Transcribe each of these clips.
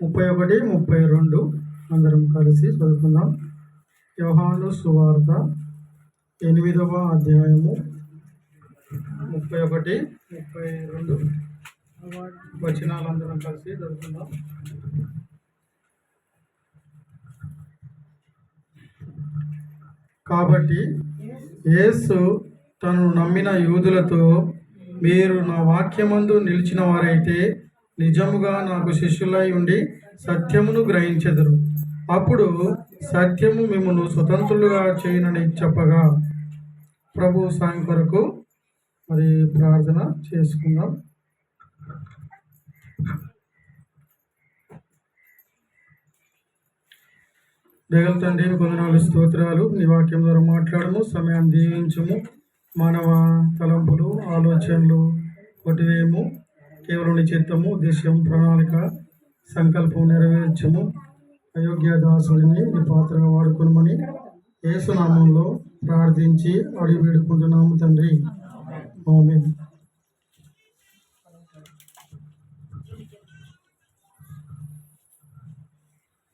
ముప్పై ఒకటి ముప్పై రెండు అందరం కలిసి చదువుకుందాం. యోహాను సువార్త ఎనిమిదవ అధ్యాయము ముప్పై ఒకటి ముప్పై రెండు వచనాలు అందరం కలిసి చదువుకుందాం. కాబట్టి యేసు తను నమ్మిన యూదులతో మీరు నా వాక్యమందు నిలిచిన వారైతే నిజముగా నాకు శిష్యులై ఉండి సత్యమును గ్రహించెదరు. అప్పుడు సత్యము మిమ్మల్ని స్వతంత్రులుగా చేయనని చెప్పగా. ప్రభు సాయం కొరకు మరి ప్రార్థన చేసుకుందాం. దేగల తండ్రి కొందనాలు స్తోత్రాలు. నీ వాక్యం ద్వారా మాట్లాడము సమయాన్ని దీవించము. మానవ తలంపులు ఆలోచనలు కొట్టివేయము. కేవలం నీ చిత్తము ఉద్దేశం ప్రణాళిక సంకల్పం నెరవేర్చము. అయోగ్య దాసుడిని నీ పాత్రగా వాడుకునమని ఏసునామంలో ప్రార్థించి అడిగి వేడుకుంటున్నాము తండ్రి. ఆమేన్.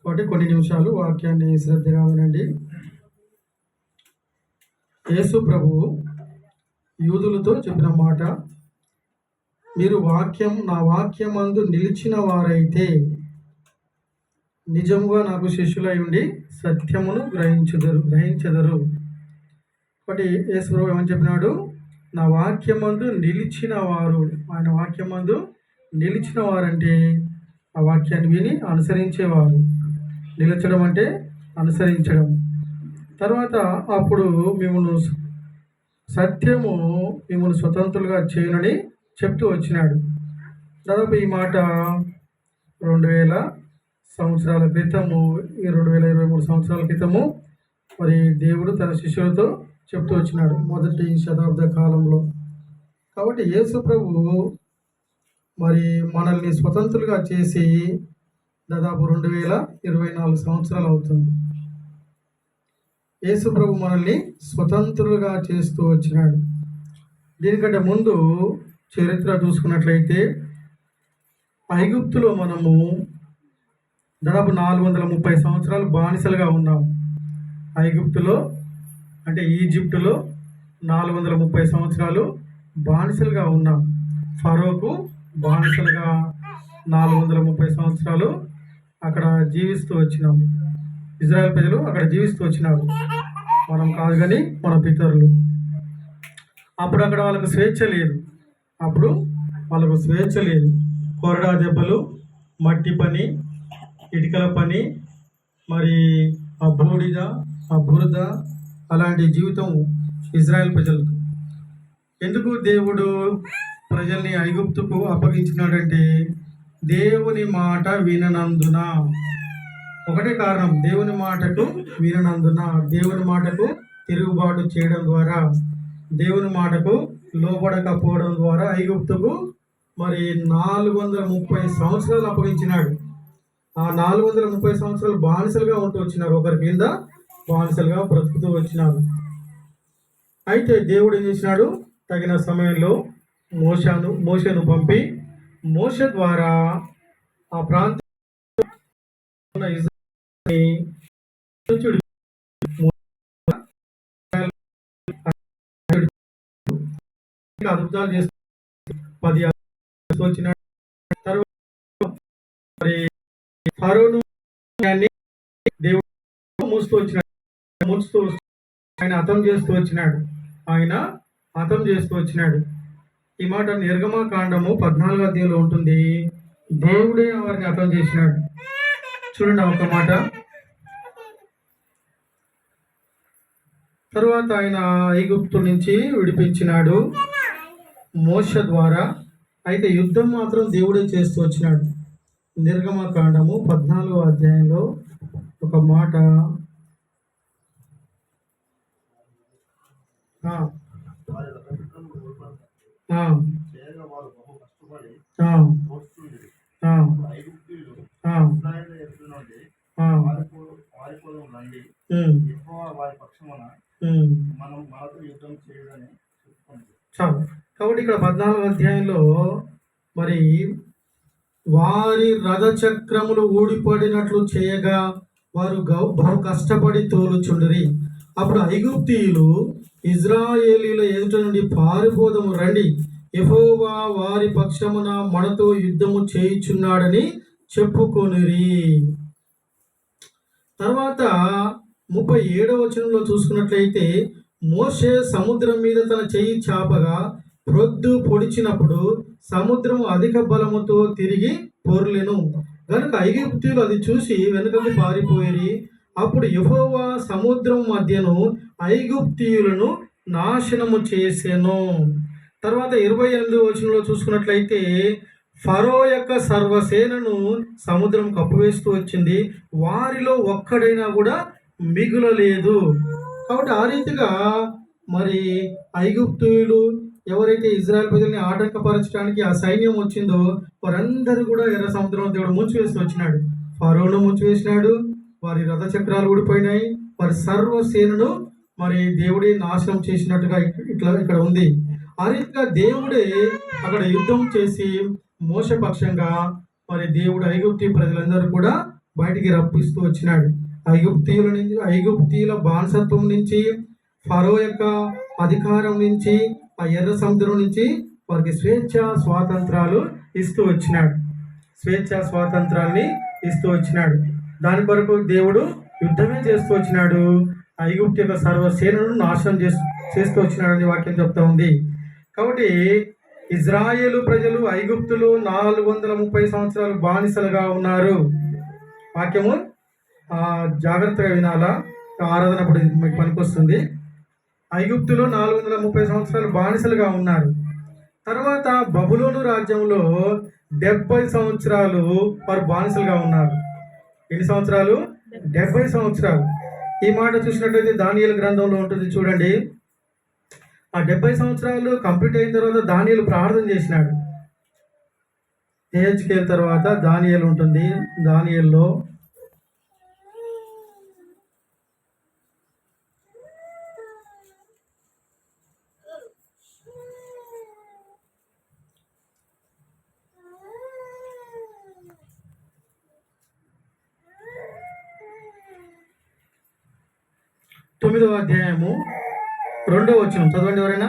కాబట్టి కొన్ని నిమిషాలు వాక్యాన్ని శ్రద్ధగా వినండి. యేసు ప్రభువు యూదులతో చెప్పిన మాట మీరు వాక్యం నా వాక్యమందు నిలిచిన వారైతే నిజముగా నాకు శిష్యులై ఉండి సత్యమును గ్రహించుదరు గ్రహించదరు. ఒకటి యేసుప్రభు ఏమని చెప్పినాడు? నా వాక్యమందు నిలిచిన వారు ఆయన వాక్యమందు నిలిచిన వారంటే ఆ వాక్యాన్ని విని అనుసరించేవారు. నిలచడం అంటే అనుసరించడం. తర్వాత అప్పుడు మిమ్మల్ని సత్యము మిమ్మల్ని స్వతంత్రులుగా చేయనని చెప్తూ వచ్చినాడు. దాదాపు ఈ మాట రెండు వేల సంవత్సరాల క్రితము ఈ రెండు వేల ఇరవై మూడు సంవత్సరాల క్రితము మరి దేవుడు తన శిష్యులతో చెప్తూ వచ్చినాడు మొదటి శతాబ్ద కాలంలో. కాబట్టి యేసు ప్రభు మరి మనల్ని స్వతంత్రులుగా చేసి దాదాపు రెండు వేల ఇరవై నాలుగు సంవత్సరాలు అవుతుంది. యేసు ప్రభు మనల్ని స్వతంత్రులుగా చేస్తూ వచ్చినాడు. దీనికంటే ముందు చరిత్ర చూసుకున్నట్లయితే ఐగుప్తులో మనము దాదాపు నాలుగు వందల ముప్పై సంవత్సరాలు బానిసలుగా ఉన్నాం. ఐగుప్తులో అంటే ఈజిప్టులో నాలుగు వందల ముప్పై సంవత్సరాలు బానిసలుగా ఉన్నాం. ఫరోకు బానిసలుగా నాలుగు వందల ముప్పై సంవత్సరాలు అక్కడ జీవిస్తూ వచ్చినాం. ఇజ్రాయెల్ ప్రజలు అక్కడ జీవిస్తూ వచ్చినారు. మనం కాదు కానీ మన పితరులు. అప్పుడు అక్కడ వాళ్ళకు స్వేచ్ఛ లేదు. అప్పుడు వాళ్ళకు స్వేచ్ఛ లేదు. కొరడా దెబ్బలు మట్టి పని ఇటుకల పని మరి ఆ బూడిద ఆ బురద అలాంటి జీవితం ఇజ్రాయెల్ ప్రజలకు. ఎందుకు దేవుడు ప్రజల్ని ఐగుప్తుకు అప్పగించినాడంటే దేవుని మాట విననందున. ఒకటే కారణం దేవుని మాటకు విననందున. దేవుని మాటకు తిరుగుబాటు చేయడం ద్వారా దేవుని మాటకు లోబడకపోవడం ద్వారా ఐగుప్తుకు మరి నాలుగు వందల ముప్పై సంవత్సరాలు అప్పగించినాడు. ఆ నాలుగు వందల ముప్పై సంవత్సరాలు బానిసలుగా ఉంటూ వచ్చినారు. ఒకరి కింద బానిసలుగా బ్రతుకుతూ వచ్చినారు. అయితే దేవుడు ఏం చేసినాడు? తగిన సమయంలో మోషను మోషను పంపి మోష ద్వారా ఆ ప్రాంతం అద్భుతాలు చేస్తూ పది వచ్చిన తర్వాత మరి ఫరోను దేవుడు మూస్తూ వచ్చినాడు. మూస్తూ ఆయన అతం చేస్తూ వచ్చినాడు. ఆయన అతం చేస్తూ వచ్చినాడు. ఈ మాట నిర్గమ కాండము పద్నాలుగో అధ్యాయంలో ఉంటుంది. దేవుడే వారిని హతం చేసినాడు. చూడండి ఒక మాట. తరువాత ఆయన ఐగుప్తు నుంచి విడిపించినాడు. మోష ద్వారా అయితే యుద్ధం మాత్రం దేవుడే చేస్తూ వచ్చినాడు. నిర్గమ కాండము పద్నాలుగో అధ్యాయంలో ఒక మాట. ఆ, ఆ, చేయగా వారు బహు కష్టపడి ఆ, పోస్తుండిరి. ఆ, ఐగుప్తీయులు ఆ, ఇశ్రాయేలు ఎదుట నుండి ఆ, పారిపో- పారిపోవడం రండి ఉమ్, యెహోవా వారి పక్షమున ఉమ్. మనం మనతో యుద్ధం చేయడని చెప్పుకుంది చాలు కాబట్టి ఇక్కడ పద్నాలుగు అధ్యాయంలో మరి వారి రథచక్రములు ఊడిపడినట్లు చేయగా వారు గౌ బహు కష్టపడి తోలుచుండిరి. అప్పుడు ఐగుప్తీయులు ఇజ్రాయేలీల ఎదుట నుండి పారిపోదము రండి. యెహోవా వారి పక్షమున మనతో యుద్ధము చేయుచున్నాడని చెప్పుకొనిరి. తర్వాత ముప్పై ఏడవ వచనంలో చూసుకున్నట్లయితే మోషే సముద్రం మీద తన చెయ్యి చాపగా ప్రొద్దు పొడిచినప్పుడు సముద్రం అధిక బలముతో తిరిగి పొర్లెను. గనుక ఐగుప్తీయులు అది చూసి వెనుకకు పారిపోయి అప్పుడు యహోవా సముద్రం మధ్యను ఐగుప్తీయులను నాశనము చేసెను. తర్వాత ఇరవై ఎనిమిది వచనంలో చూసుకున్నట్లయితే ఫరో యొక్క సర్వసేనను సముద్రం కప్పువేస్తూ వచ్చింది. వారిలో ఒక్కడైనా కూడా మిగులలేదు. కాబట్టి ఆ రీతిగా మరి ఐగుప్తులు ఎవరైతే ఇజ్రాయెల్ ప్రజల్ని ఆటంకపరచడానికి ఆ సైన్యం వచ్చిందో వారందరూ కూడా ఎర్ర సముద్రం దేవుడు ముంచివేస్తూ వచ్చినాడు. ఫరోను ముంచివేసినాడు. వారి రథ చక్రాలు ఊడిపోయినాయి. వారి సర్వసేనను మరి దేవుడే నాశనం చేసినట్టుగా ఇట్లా ఇక్కడ ఉంది. ఆ రీతిగా దేవుడే అక్కడ యుద్ధం చేసి మోసపక్షంగా మరి దేవుడు ఐగుప్తి ప్రజలందరూ కూడా బయటికి రప్పిస్తూ వచ్చినాడు. ఐగుప్తీయుల నుంచి ఐగుప్తీయుల బానిసత్వం నుంచి ఫరో యొక్క అధికారం నుంచి ఆ ఎర్ర సముద్రం నుంచి వారికి స్వేచ్ఛ స్వాతంత్రాలు ఇస్తూ వచ్చినాడు. స్వేచ్ఛ స్వాతంత్రాల్ని ఇస్తూ వచ్చినాడు. దాని కొరకు దేవుడు యుద్ధమే చేస్తూ వచ్చినాడు. ఐగుప్తి యొక్క సర్వసేనను నాశనం చేస్తూ చేస్తూ వచ్చినాడని వాక్యం చెప్తా ఉంది. కాబట్టి ఇజ్రాయేలు ప్రజలు ఐగుప్తులు నాలుగు వందల ముప్పై సంవత్సరాలు బానిసలుగా ఉన్నారు. వాక్యము జాగ్రత్తగా వినాలా? ఆరాధన అప్పుడు మీకు పనికొస్తుంది. ఐగుప్తులో నాలుగు వందల ముప్పై సంవత్సరాలు బానిసలుగా ఉన్నారు. తర్వాత బబులోను రాజ్యంలో డెబ్బై సంవత్సరాలు వారు బానిసలుగా ఉన్నారు. ఎన్ని సంవత్సరాలు? డెబ్బై సంవత్సరాలు. ఈ మాట చూసినట్లయితే దానియేలు గ్రంథంలో ఉంటుంది చూడండి. ఆ డెబ్బై సంవత్సరాలు కంప్లీట్ అయిన తర్వాత దానియలు ప్రార్థన చేసినాడు. ఏహెచ్కేల్ తర్వాత దానియలు ఉంటుంది. దానియల్లో తొమ్మిదవ అధ్యాయము రెండవ వచ్చిన చదవండి ఎవరైనా?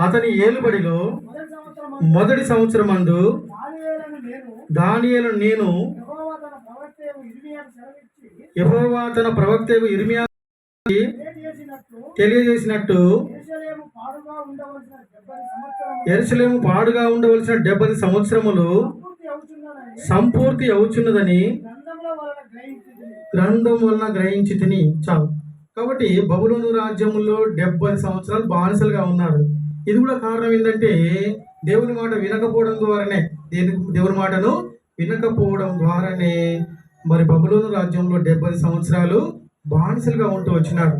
అతని ఏలుబడిలో మొదటి సంవత్సరం అందు దానియలు నేను యహోవా తన ప్రవక్త ఇర్మియా తెలియజేసినట్టు ఎరుసలేము పాడుగా ఉండవలసిన డెబ్బై సంవత్సరములు సంపూర్తి అవుచున్నదని గ్రంథం వలన గ్రహించి తిని చాలు. కాబట్టి బబులోను రాజ్యములో డెబ్బై సంవత్సరాలు బానిసలుగా ఉన్నారు. ఇది కూడా కారణం ఏంటంటే దేవుని మాట వినకపోవడం ద్వారానే దేని దేవుని మాటను వినకపోవడం ద్వారానే మరి బబులోను రాజ్యంలో డెబ్బై సంవత్సరాలు బానిసలుగా ఉంటూ వచ్చినారు.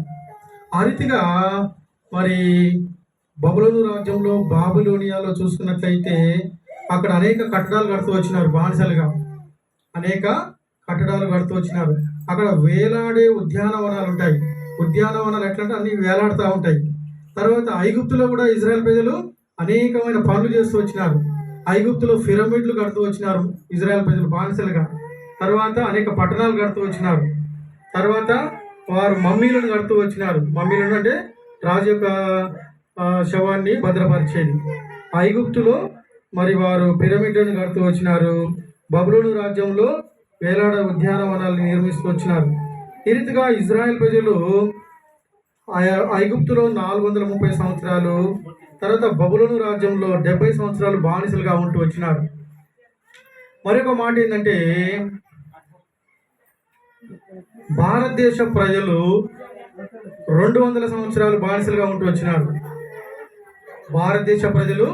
ఆ రీతిగా మరి బబులోను రాజ్యంలో బాబులోనియాలో చూసుకున్నట్లయితే అక్కడ అనేక కట్టడాలు కడుతూ వచ్చినారు బానిసలుగా. అనేక కట్టడాలు కడుతూ వచ్చినారు. అక్కడ వేలాడే ఉద్యానవనాలు ఉంటాయి. ఉద్యానవనాలు ఎట్లంటే అన్ని వేలాడుతూ ఉంటాయి. తర్వాత ఐగుప్తులో కూడా ఇజ్రాయెల్ ప్రజలు అనేకమైన పనులు చేస్తూ వచ్చినారు. ఐగుప్తులో పిరమిడ్లు కడుతూ వచ్చినారు ఇజ్రాయెల్ ప్రజలు బానిసలుగా. తర్వాత అనేక పట్టణాలు కడుతూ వచ్చినారు. తర్వాత వారు మమ్మీలను కడుతూ వచ్చినారు. మమ్మీలను అంటే రాజు యొక్క శవాన్ని భద్రపరిచేది. ఐగుప్తులో మరి వారు పిరమిడ్లను కడుతూ వచ్చినారు. బబులోను రాజ్యంలో వేలాడ ఉద్యానవనాలను నిర్మిస్తూ వచ్చినారు. ఈ రీతిగా ఇజ్రాయెల్ ప్రజలు ఐగుప్తులో నాలుగు వందల ముప్పై సంవత్సరాలు తర్వాత బబులోను రాజ్యంలో డెబ్బై సంవత్సరాలు బానిసలుగా ఉంటూ వచ్చినారు. మరొక మాట ఏంటంటే భారతదేశ ప్రజలు రెండు వందల సంవత్సరాలు బానిసలుగా ఉంటూ వచ్చినారు. భారతదేశ ప్రజలు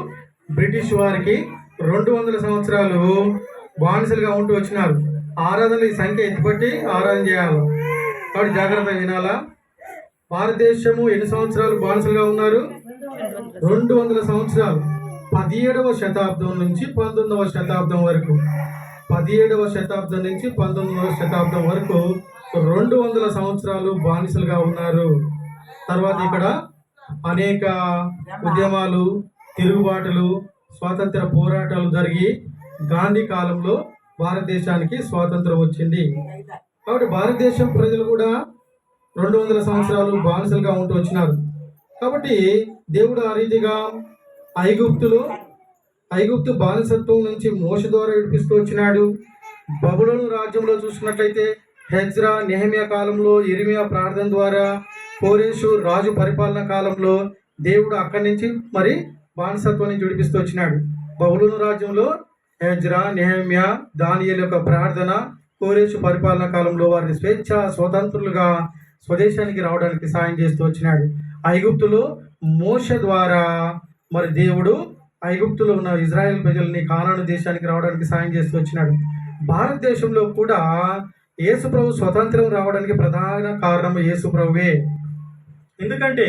బ్రిటిష్ వారికి రెండు వందల సంవత్సరాలు బానిసలుగా ఉంటూ వచ్చినారు. ఆరాధనలు ఈ సంఖ్య ఎత్తిపట్టి ఆరాధన చేయాలి. కాబట్టి జాగ్రత్తగా వినాలా? భారతదేశము ఎన్ని సంవత్సరాలు బానిసలుగా ఉన్నారు? రెండు వందల సంవత్సరాలు. పదిహేడవ శతాబ్దం నుంచి పంతొమ్మిదవ శతాబ్దం వరకు. పదిహేడవ శతాబ్దం నుంచి పంతొమ్మిదవ శతాబ్దం వరకు రెండు వందల సంవత్సరాలు బానిసలుగా ఉన్నారు. తర్వాత ఇక్కడ అనేక ఉద్యమాలు తిరుగుబాటులు స్వాతంత్ర పోరాటాలు జరిగి గాంధీ కాలంలో భారతదేశానికి స్వాతంత్రం వచ్చింది. కాబట్టి భారతదేశం ప్రజలు కూడా రెండు వందల సంవత్సరాలు బానిసలుగా ఉంటూ వచ్చినారు. కాబట్టి దేవుడు ఆ రీతిగా ఐగుప్తులు ఐగుప్తు బానిసత్వం నుంచి మోస ద్వారా విడిపిస్తూ వచ్చినాడు. బబులను రాజ్యంలో చూసినట్లయితే హెజ్రా నెహమియా కాలంలో ఇరిమియా ప్రార్థన ద్వారా కోరేషు రాజు పరిపాలన కాలంలో దేవుడు అక్కడి నుంచి మరి బానిసత్వాన్ని జుడిపిస్తూ వచ్చినాడు. బబులోను రాజ్యంలో హెజ్రా నెహమియా దానియల్ యొక్క ప్రార్థన కోరేషు పరిపాలన కాలంలో వారిని స్వేచ్ఛ స్వతంత్రులుగా స్వదేశానికి రావడానికి సాయం చేస్తూ వచ్చినాడు. ఐగుప్తులో మోష ద్వారా మరి దేవుడు ఐగుప్తులో ఉన్న ఇజ్రాయెల్ ప్రజల్ని కానాను దేశానికి రావడానికి సాయం చేస్తూ వచ్చినాడు. భారతదేశంలో కూడా యేసుప్రభు స్వతంత్రం రావడానికి ప్రధాన కారణం యేసుప్రభువే. ఎందుకంటే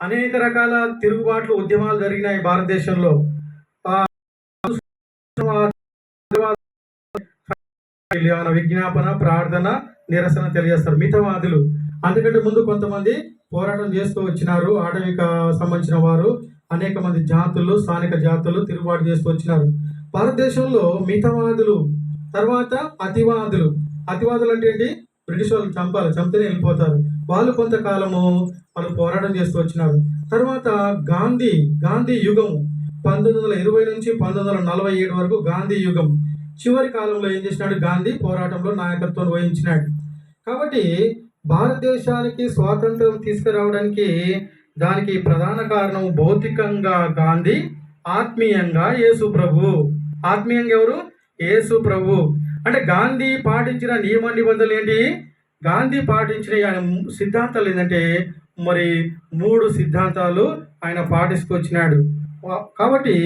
అనేక రకాల తిరుగుబాట్లు ఉద్యమాలు జరిగినాయి భారతదేశంలో. విజ్ఞాపన ప్రార్థన నిరసన తెలియజేస్తారు మితవాదులు. అందుకంటే ముందు కొంతమంది పోరాటం చేస్తూ వచ్చినారు. ఆటవిక సంబంధించిన వారు అనేక మంది జాతులు స్థానిక జాతులు తిరుగుబాటు చేస్తూ వచ్చినారు. భారతదేశంలో మితవాదులు తర్వాత అతివాదులు. అతివాదులు అంటే ఏంటి? బ్రిటిష్ వాళ్ళు చంపాలి చంపితేనే వెళ్ళిపోతారు. వాళ్ళు కొంతకాలము వాళ్ళు పోరాటం చేస్తూ వచ్చినారు. తర్వాత గాంధీ గాంధీ యుగం పంతొమ్మిది వందల ఇరవై నుంచి పంతొమ్మిది వందల నలభై ఏడు వరకు గాంధీ యుగం. చివరి కాలంలో ఏం చేసినాడు? గాంధీ పోరాటంలో నాయకత్వం వహించినాడు. కాబట్టి భారతదేశానికి స్వాతంత్రం తీసుకురావడానికి దానికి ప్రధాన కారణం భౌతికంగా గాంధీ ఆత్మీయంగా యేసు ప్రభు. ఆత్మీయంగా ఎవరు? యేసు ప్రభు. అంటే గాంధీ పాటించిన నియమ నిబంధనలు ఏంటి? గాంధీ పాటించిన ఆయన సిద్ధాంతాలు ఏంటంటే మరి మూడు సిద్ధాంతాలు ఆయన పాటిస్తూ వచ్చినాడు కాబట్టి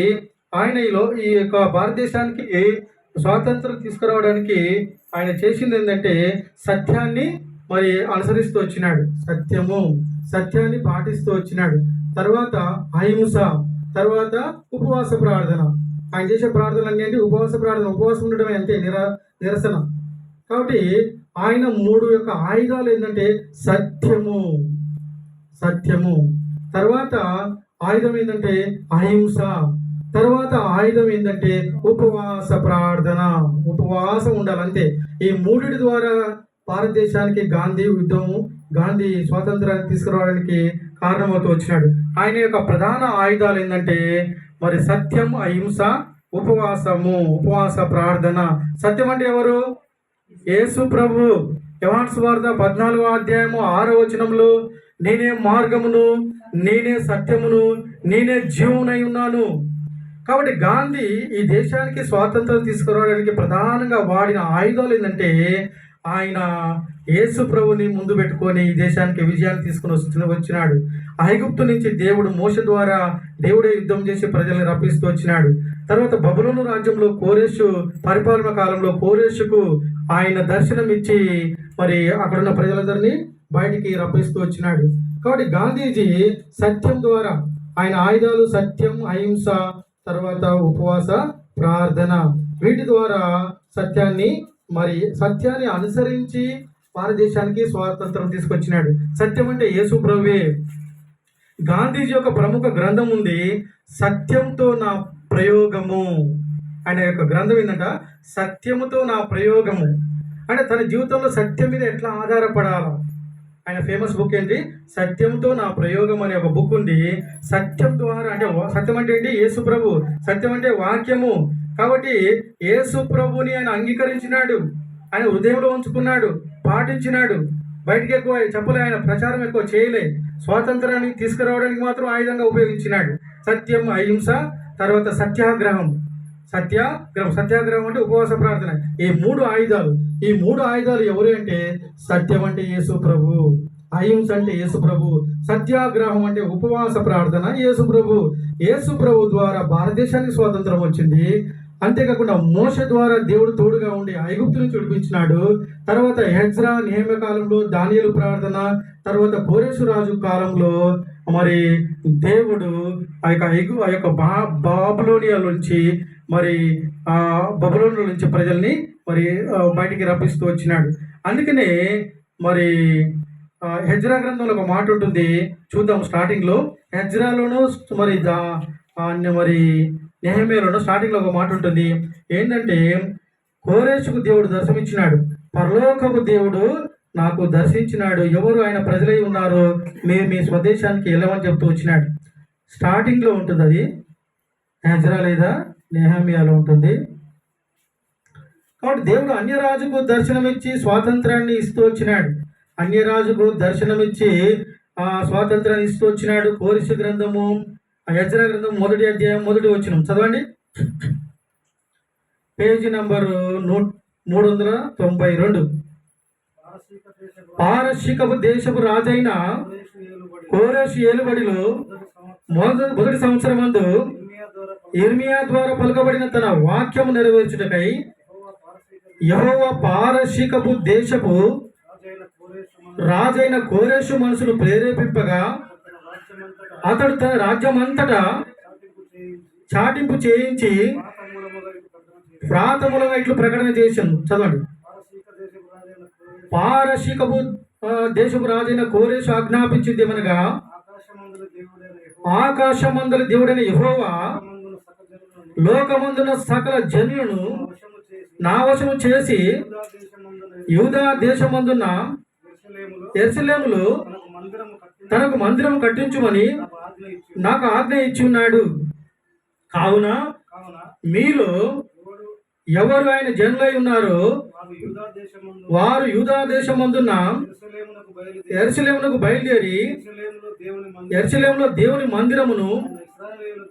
ఆయన ఈలో ఈ యొక్క భారతదేశానికి స్వాతంత్రం తీసుకురావడానికి ఆయన చేసింది ఏంటంటే సత్యాన్ని మరి అనుసరిస్తూ వచ్చినాడు. సత్యము సత్యాన్ని పాటిస్తూ వచ్చినాడు. తర్వాత అహింస తర్వాత ఉపవాస ప్రార్థన. ఆయన చేసే ప్రార్థనలు అన్నీ ఉపవాస ప్రార్థన. ఉపవాసం ఉండడమే అంతే నిరా నిరసన. కాబట్టి ఆయన మూడు యొక్క ఆయుధాలు ఏంటంటే సత్యము. సత్యము. తర్వాత ఆయుధం ఏంటంటే అహింస. తర్వాత ఆయుధం ఏంటంటే ఉపవాస ప్రార్థన. ఉపవాసం ఉండాలంతే ఈ మూడిటి ద్వారా భారతదేశానికి గాంధీ యుద్ధము గాంధీ స్వాతంత్రాన్ని తీసుకురావడానికి కారణమవుతూ వచ్చినాడు. ఆయన యొక్క ప్రధాన ఆయుధాలు ఏంటంటే మరి సత్యం అహింస ఉపవాసము ఉపవాస ప్రార్థన. సత్యం అంటే ఎవరు? యేసు ప్రభు యవాన్స్ వార్త పద్నాలుగో అధ్యాయము ఆరో వచనంలో నేనే మార్గమును నేనే సత్యమును నేనే జీవనై ఉన్నాను. కాబట్టి గాంధీ ఈ దేశానికి స్వాతంత్రం తీసుకురావడానికి ప్రధానంగా వాడిన ఆయుధాలు ఏంటంటే ఆయన యేసు ప్రభుని ముందు పెట్టుకొని ఈ దేశానికి విజయాన్ని తీసుకుని వచ్చి వచ్చినాడు. ఐగుప్తు నుంచి దేవుడు మోస ద్వారా దేవుడే యుద్ధం చేసి ప్రజల్ని రప్పిస్తూ వచ్చినాడు. తర్వాత బబులోను రాజ్యంలో కోరేషు పరిపాలన కాలంలో కోరేషుకు ఆయన దర్శనం ఇచ్చి మరి అక్కడున్న ప్రజలందరినీ బయటికి రప్పిస్తూ వచ్చినాడు. కాబట్టి గాంధీజీ సత్యం ద్వారా ఆయన ఆయుధాలు సత్యం అహింస తర్వాత ఉపవాస ప్రార్థన వీటి ద్వారా సత్యాన్ని మరి సత్యాన్ని అనుసరించి భారతదేశానికి స్వాతంత్రం తీసుకొచ్చినాడు. సత్యం అంటే యేసు ప్రభువే. గాంధీజీ యొక్క ప్రముఖ గ్రంథం ఉంది సత్యంతో నా ప్రయోగము. ఆయన యొక్క గ్రంథం ఏంటంట సత్యముతో నా ప్రయోగము అంటే తన జీవితంలో సత్యం మీద ఎట్లా ఆధారపడాలో. ఆయన ఫేమస్ బుక్ ఏంటి? సత్యంతో నా ప్రయోగం అనే ఒక బుక్ ఉంది. సత్యం ద్వారా అంటే సత్యం అంటే ఏంటి? యేసు ప్రభు. సత్యం అంటే వాక్యము. కాబట్టి యేసు ప్రభుని ఆయన అంగీకరించినాడు. ఆయన హృదయంలో ఉంచుకున్నాడు. పాటించినాడు. బయటికి ఎక్కువ చెప్పలే ఆయన ప్రచారం ఎక్కువ చేయలే. స్వాతంత్రాన్ని తీసుకురావడానికి మాత్రం ఆయుధంగా ఉపయోగించినాడు. సత్యం అహింస తర్వాత సత్యాగ్రహం. సత్యాగ్రహం సత్యాగ్రహం అంటే ఉపవాస ప్రార్థన. ఈ మూడు ఆయుధాలు. ఈ మూడు ఆయుధాలు ఎవరు అంటే సత్యం అంటే యేసు ప్రభు అహింస అంటే యేసు ప్రభు సత్యాగ్రహం అంటే ఉపవాస ప్రార్థన యేసు ప్రభు. యేసు ప్రభు ద్వారా భారతదేశానికి స్వాతంత్రం వచ్చింది. అంతేకాకుండా మోస ద్వారా దేవుడు తోడుగా ఉండి ఐగుప్తు చూడిపించినాడు. తర్వాత హెజ్రా నియమ కాలంలో దానియలు ప్రార్థన తర్వాత కోరేసు రాజు కాలంలో మరి దేవుడు ఆ యొక్క ఐగు ఆ యొక్క బా బాబులోనియా నుంచి మరి బబులోన్ల నుంచి ప్రజల్ని మరి బయటికి రప్పిస్తూ వచ్చినాడు. అందుకనే మరి హెజ్రా గ్రంథంలో ఒక మాట ఉంటుంది. చూద్దాం స్టార్టింగ్లో. హెజ్రాలోను మరి మరి నెహమేలోను స్టార్టింగ్లో ఒక మాట ఉంటుంది. ఏంటంటే కోరేసుకు దేవుడు దర్శనమిచ్చినాడు. పరలోకపు దేవుడు నాకు దర్శించినాడు. ఎవరు ఆయన ప్రజలై ఉన్నారు మేము మీ స్వదేశానికి వెళ్ళమని చెప్తూ వచ్చినాడు. స్టార్టింగ్లో ఉంటుంది అది హెజ్రా లేదా? నెహమియాలో ఉంటుంది కాబట్టి దేవుడు అన్యరాజుకు దర్శనమిచ్చి స్వాతంత్రాన్ని ఇస్తూ వచ్చినాడు. అన్యరాజుకు దర్శనమిచ్చి ఆ స్వాతంత్రాన్ని ఇస్తూ వచ్చినాడు. కోరిష గ్రంథము ఆ గ్రంథం మొదటి అధ్యాయం మొదటి వచ్చిన చదవండి. పేజీ నంబర్ నూ మూడు వందల తొంభై రెండు. దేశపు పారశికపు దేశపు రాజైన కోరేష్ ఏలుబడిలో మొదటి సంవత్సరం మొదటి ఇర్మియా ద్వారా పలుకబడిన తన వాక్యము నెరవేర్చుటకై యహోవ పారశీకపు దేశపు రాజైన కోరేషు మనసును ప్రేరేపింపగా అతడు తన రాజ్యమంతటా చాటింపు చేయించి చాటింపు చేయించి ప్రకటన ప్రాతములుగా ఇట్లు ప్రకటన చేశాను. చదవండి. పారశీకపు దేశపు రాజైన పారశికపు కోరేషు ఆజ్ఞాపించింది ఏమనగా ఆకాశమందల దేవుడైన యహోవా లోకమందున సకల జనులను వశము చేసి యూదా యూదా దేశమందున దేశమందున్న ఎర్సలేములు తనకు మందిరం కట్టించుమని నాకు ఆజ్ఞ ఇచ్చి ఉన్నాడు. కావున మీలో ఎవరు ఆయన జనులై ఉన్నారో? వారు యూదా దేశమందున్న ఎర్సలేమునకు బయలుదేరి ఎర్సలేములో దేవుని మందిరమును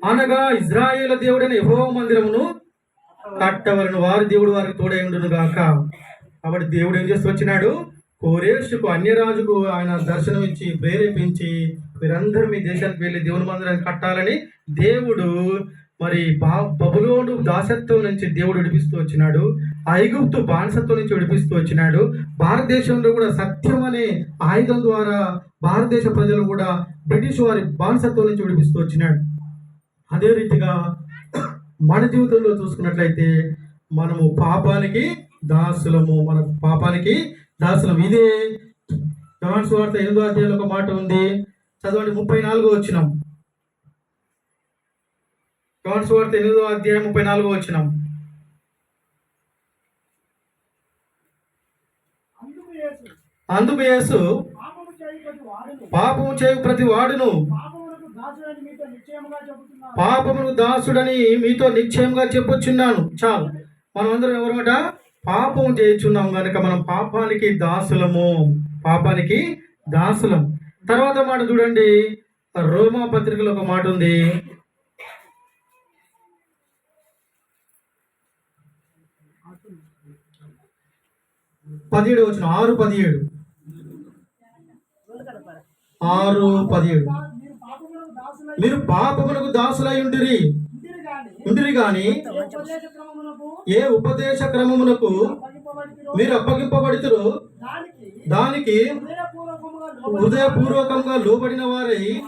అనగా ఇజ్రాయేల్ దేవుడైన యెహోవా మందిరమును కట్టవలను. వారి దేవుడు వారికి తోడై ఉండును గాక. కాబట్టి దేవుడు ఏం చేస్తూ వచ్చినాడు? కోరేషుకు అన్యరాజుకు ఆయన దర్శనం ఇచ్చి ప్రేరేపించి మీరందరూ మీ దేశానికి వెళ్ళి దేవుని మందిరాన్ని కట్టాలని దేవుడు మరి బా బబులోను దాసత్వం నుంచి దేవుడు విడిపిస్తూ వచ్చినాడు. ఐగుప్తు బానిసత్వం నుంచి విడిపిస్తూ వచ్చినాడు. భారతదేశంలో కూడా సత్యం అనే ఆయుధం ద్వారా భారతదేశ ప్రజలు కూడా బ్రిటిష్ వారి బానిసత్వం నుంచి విడిపిస్తూ వచ్చినాడు. అదే రీతిగా మన జీవితంలో చూసుకున్నట్లయితే మనము పాపానికి దాసులము. మన పాపానికి దాసులం. ఇదే జవాన్ సువార్త ఎనిమిదో అధ్యాయంలో ఒక మాట ఉంది. చదవండి. ముప్పై నాలుగో వచ్చినాం యోహాను సువార్త ఎనిమిదో అధ్యాయం ముప్పై నాలుగో వచ్చినాం అందుకు యేసు పాపము పాపము చేయు ప్రతి వాడును. పాపములకు దాసుడని మీతో నిశ్చయముగా చెబుతున్నాను పాపమును దాసుడని మీతో నిశ్చయంగా చెప్పొచ్చున్నాను చాలు. మనం అందరం ఎవరమాట? పాపం చేయుచున్నాం కనుక మనం పాపానికి దాసులము. పాపానికి దాసులం. తర్వాత మాట చూడండి. రోమా పత్రికలో ఒక మాట ఉంది. పదిహేడు వచ్చిన ఆరు పదిహేడు. ఆరు పదిహేడు. మీరు పాపములకు దాసులై మీరు పాపమునకు దాసులై ఉంటిరి ఉండిరి గాని ఉంటిరి గాని ఏ ఉపదేశ క్రమమునకు మీరు అప్పగింపబడితురు? దానికి హృదయపూర్వకంగా లోబడిన వారై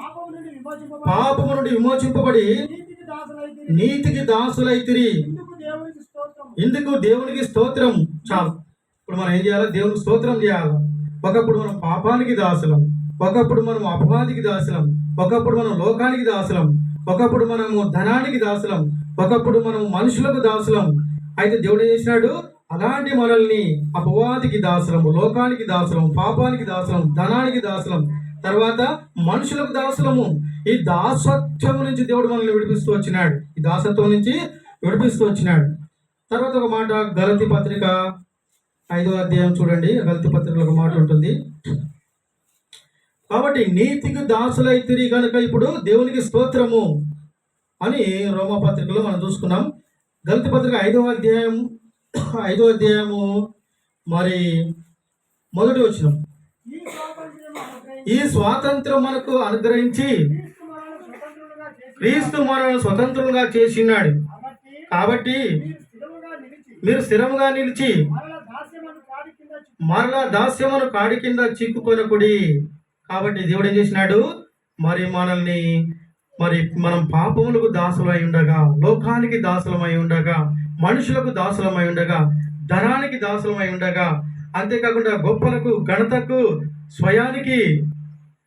పాపము నుండి విమోచింపబడి నీతికి దాసులైతిరి. ఇందుకు దేవునికి స్తోత్రం. చాలు. ఇప్పుడు మనం ఏం చేయాలి? దేవుని స్తోత్రం చేయాలి. ఒకప్పుడు మనం పాపానికి దాసులం. ఒకప్పుడు మనం అపవాదికి దాసులం. ఒకప్పుడు మనం లోకానికి దాసులం. ఒకప్పుడు మనము ధనానికి దాసులం. ఒకప్పుడు మనం మనుషులకు దాసులం. అయితే దేవుడు చేసినాడు? అలాంటి మనల్ని అపవాదికి దాసులము లోకానికి దాసులం పాపానికి దాసులం ధనానికి దాసులం తర్వాత మనుషులకు దాసులము. ఈ దాసత్వం నుంచి దేవుడు మనల్ని విడిపిస్తూ వచ్చినాడు. ఈ దాసత్వం నుంచి విడిపిస్తూ వచ్చినాడు. తర్వాత ఒక మాట గలతి పత్రిక ఐదో అధ్యాయం చూడండి గలతి పత్రికలో ఒక మాట ఉంటుంది. కాబట్టి నీతికి దాసులైతిరి కనుక ఇప్పుడు దేవునికి స్తోత్రము అని రోమపత్రికలో మనం చూసుకున్నాం. గలతి పత్రిక ఐదో అధ్యాయం ఐదో అధ్యాయము మరి మొదటి వచ్చిన ఈ స్వాతంత్రం మనకు అనుగ్రహించి క్రీస్తు మనల్ని స్వతంత్రంగా చేసినాడు. కాబట్టి మీరు స్థిరంగా నిలిచి నిలిచి మరల దాస్యమను కాడి కింద చి- మరలా దాస్యమును కాడి కింద చిక్కుకొనకుడి. కాబట్టి దేవుడు ఏం చేసినాడు? మరి మనల్ని మరి మనం పాపములకు దాసులమై ఉండగా లోకానికి దాసులమై ఉండగా మనుషులకు దాసులమై ఉండగా ధనానికి దాసులమై ఉండగా అంతేకాకుండా గొప్పలకు ఘనతకు స్వయానికి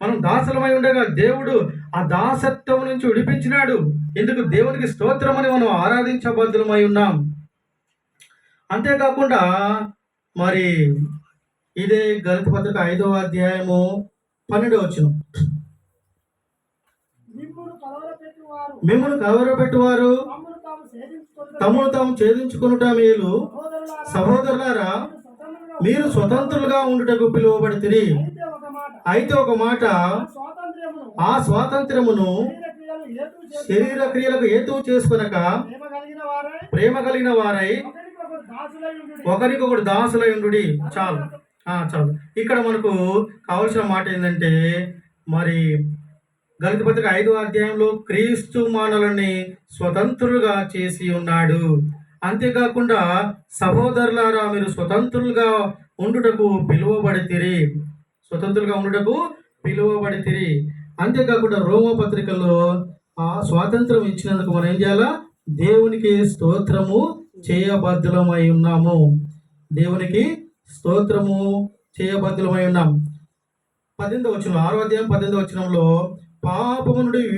మనం దాసులమై ఉండగా దేవుడు ఆ దాసత్వం నుంచి విడిపించినాడు. ఎందుకు? దేవునికి స్తోత్రమని మనం ఆరాధించబద్ధులమై ఉన్నాం. అంతేకాకుండా మరి ఇదే గణిత పత్రిక ఐదవ అధ్యాయము పన్నెండవ వచ్చిన మిమ్మల్ని కలవరపెట్టువారు తమను తాము ఛేదించుకునుట మేలు. సహోదరులారా మీరు స్వతంత్రులుగా ఉండుటకు పిలువబడితిరి. అయితే ఒక మాట. అయితే ఒక మాట. స్వాతంత్ర్యమును ఆ స్వాతంత్ర్యమును శరీర క్రియలకు హేతువు చేసుకునక ప్రేమ కలిగిన వారై. ఒకరికొకడు దాసులై ఉండుడి. చాలు. చదువు. చాలు ఇక్కడ మనకు కావలసిన మాట ఏంటంటే మరి గణిత పత్రిక ఐదో అధ్యాయంలో క్రీస్తు మానవులని స్వతంత్రులుగా చేసి ఉన్నాడు. అంతేకాకుండా సహోదరులారా మీరు స్వతంత్రులుగా ఉండుటకు పిలువబడితిరి. స్వతంత్రులుగా ఉండుటకు పిలువబడితిరి. అంతేకాకుండా రోమపత్రికలో ఆ స్వాతంత్రం ఇచ్చినందుకు మనం ఏం చేయాలా? దేవునికి స్తోత్రము చేయబద్ధులమై ఉన్నాము. దేవునికి స్తోత్రము చేయబద్ధులమై ఉన్నాం. పద్దెనిమిది వచ్చిన ఆరో అధ్యాయం పద్దెనిమిది వచ్చినంలో పాపము నుండి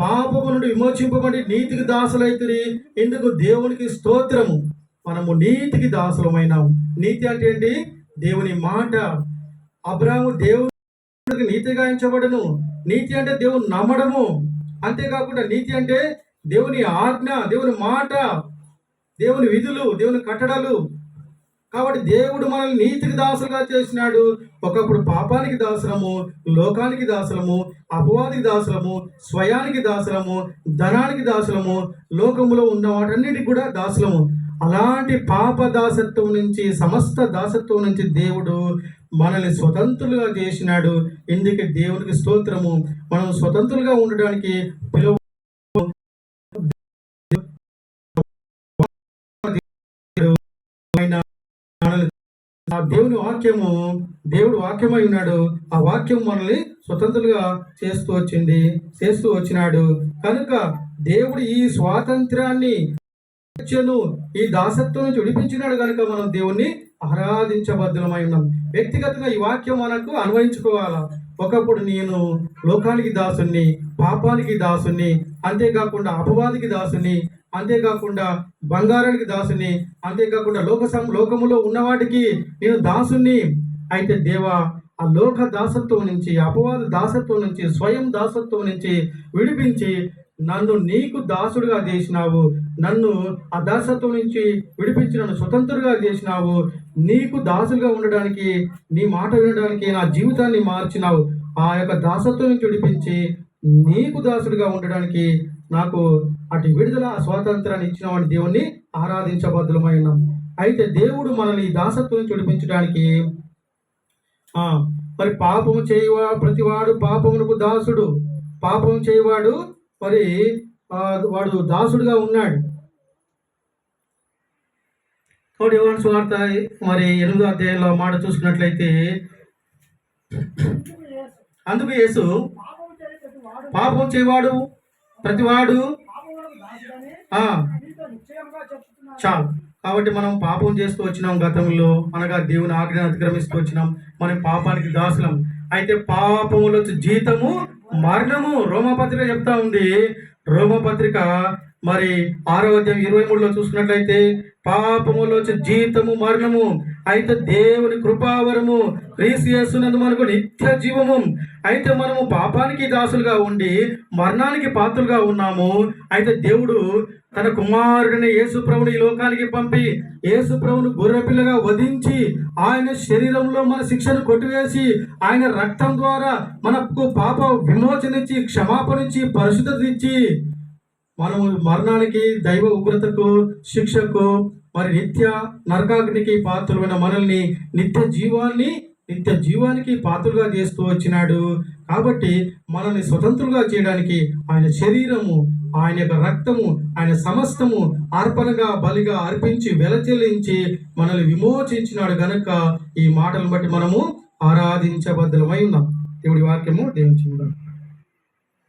పాపము నుండి విమోచింపబడి నీతికి దాసులైతిరి ఎందుకు దేవునికి స్తోత్రము. మనము నీతికి దాసులమైనాం. నీతి అంటే ఏంటి? దేవుని మాట. అబ్రాహము దేవునికి నీతిగా ఎంచబడను. నీతి అంటే దేవుని నమ్మడము. అంతేకాకుండా నీతి అంటే దేవుని ఆజ్ఞ దేవుని మాట దేవుని విధులు దేవుని కట్టడాలు. కాబట్టి దేవుడు మనల్ని నీతికి దాసులుగా చేసినాడు. ఒకప్పుడు పాపానికి దాసులము లోకానికి దాసులము అపవాదికి దాసులము స్వయానికి దాసులము ధనానికి దాసులము లోకములో ఉన్న వాటన్నిటికి కూడా దాసులము. అలాంటి పాప దాసత్వం నుంచి సమస్త దాసత్వం నుంచి దేవుడు మనల్ని స్వతంత్రులుగా చేసినాడు. ఇందుకే దేవునికి స్తోత్రము. మనం స్వతంత్రులుగా ఉండడానికి పిలువ ఆ దేవుని వాక్యము దేవుడు వాక్యమై ఉన్నాడు. ఆ వాక్యం మనల్ని స్వతంత్రులుగా చేస్తూ వచ్చింది చేస్తూ వచ్చినాడు. కనుక దేవుడు ఈ స్వాతంత్రాన్ని ఈ దాసత్వం నుంచి విడిపించినాడు కనుక మనం దేవుణ్ణి ఆరాధించబద్ధులమై ఉన్నాం. వ్యక్తిగతంగా ఈ వాక్యం మనకు అన్వయించుకోవాలా? ఒకప్పుడు నేను లోకానికి దాసుని పాపానికి దాసుని అంతేకాకుండా అపవాదికి దాసుని అంతేకాకుండా బంగారానికి దాసుని అంతేకాకుండా లోక సం లోకములో ఉన్నవాటికి నేను దాసుని అయితే దేవా ఆ లోక దాసత్వం నుంచి అపవాద దాసత్వం నుంచి స్వయం దాసత్వం నుంచి విడిపించి నన్ను నీకు దాసుడుగా చేసినావు. నన్ను ఆ దాసత్వం నుంచి విడిపించి నన్ను స్వతంత్రుడుగా చేసినావు. నీకు దాసులుగా ఉండడానికి నీ మాట వినడానికి నా జీవితాన్ని మార్చినావు. ఆ యొక్క దాసత్వం నుంచి విడిపించి నీకు దాసుడుగా ఉండడానికి నాకు అటు విడుదల స్వాతంత్రాన్ని ఇచ్చిన వాడి దేవుణ్ణి ఆరాధించబద్ధులమై ఉన్నాం. అయితే దేవుడు మనల్ని ఈ దాసత్వం విడిపించడానికి ఆ, మరి పాపము చేయవా ప్రతివాడు పాపమునకు దాసుడు. పాపం చేయవాడు మరి వాడు దాసుడుగా ఉన్నాడు. కాబట్టి యోహాను సువార్త మరి ఎనిమిదో అధ్యాయంలో మాట చూసుకున్నట్లయితే అందుకు యేసు పాపం చేయవాడు ప్రతివాడు పాపములకు దాసుడని ఆ, మీతో నిశ్చయంగా చెప్తున్నాను చాలు. కాబట్టి మనం పాపం చేస్తూ వచ్చినాం గతంలో అనగా దేవుని ఆజ్ఞను అతిక్రమిస్తూ వచ్చినాం మనం పాపానికి దాసులం. అయితే పాపములో జీతము మరణము రోమపత్రిక చెప్తా ఉంది. రోమపత్రిక మరి ఆరో అధ్యాయం ఇరవై మూడులో చూసుకున్నట్లయితే పాపములో జీతము మరణము అయితే దేవుని కృపావరము క్రీసియస్సునందు మనకు నిత్య జీవము. అయితే మనము పాపానికి దాసులుగా ఉండి మరణానికి పాత్రలుగా ఉన్నాము. అయితే దేవుడు తన కుమారుడిని యేసుప్రభుని ఈ లోకానికి పంపి యేసుప్రభును గొర్రెపిల్లగా వధించి ఆయన శరీరంలో మన శిక్షను కొట్టివేసి ఆయన రక్తం ద్వారా మనకు పాప విమోచనిచ్చి క్షమాపణించి పరిశుద్ధత ఇచ్చి మనము మరణానికి దైవ ఉగ్రతకు శిక్షకు మరి నిత్య నరకాగ్నికి పాత్రమైన మనల్ని నిత్య జీవాన్ని నిత్య జీవానికి పాత్రలుగా చేస్తూ వచ్చినాడు. కాబట్టి మనల్ని స్వతంత్రులుగా చేయడానికి ఆయన శరీరము ఆయన యొక్క రక్తము ఆయన సమస్తము అర్పణగా బలిగా అర్పించి వెలచెల్లించి మనల్ని విమోచించినాడు గనుక ఈ మాటలను బట్టి మనము ఆరాధించబద్ధమై ఉన్నాం. దేవుడి వాక్యము దేవుని